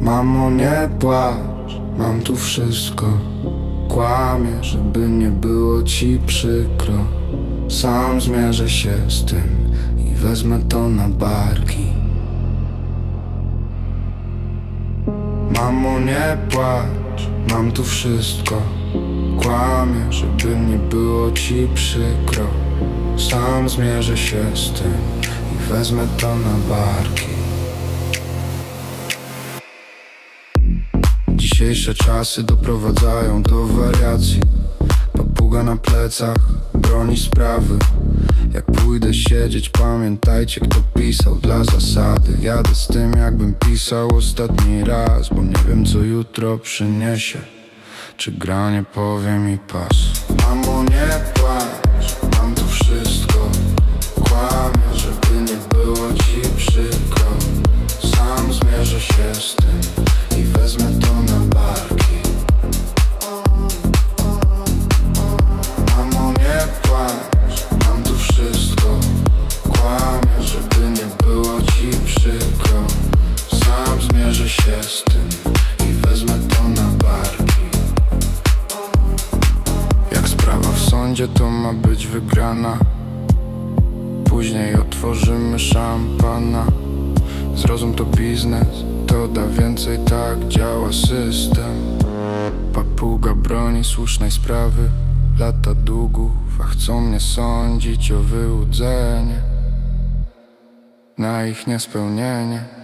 Mamo nie płacz, mam tu wszystko. Kłamię, żeby nie było ci przykro. Sam zmierzę się z tym i wezmę to na barki. Mamo nie płacz, mam tu wszystko. Kłamię, żeby nie było ci przykro. Sam zmierzę się z tym i wezmę to na barki Dzisiejsze czasy doprowadzają do wariacji. Papuga na plecach broni sprawy. Jak pójdę siedzieć, pamiętajcie kto pisał dla zasady. Jadę z tym jakbym pisał ostatni raz Bo nie wiem co jutro przyniesie. Czy granie powie mi pas? Mamo nie się z tym i wezmę to na barki. Jak sprawa w sądzie to ma być wygrana. Później otworzymy szampana. Zrozum to biznes, to da więcej, tak działa system. Papuga broni słusznej sprawy. Lata długów, a chcą mnie sądzić o wyłudzenie. Na ich niespełnienie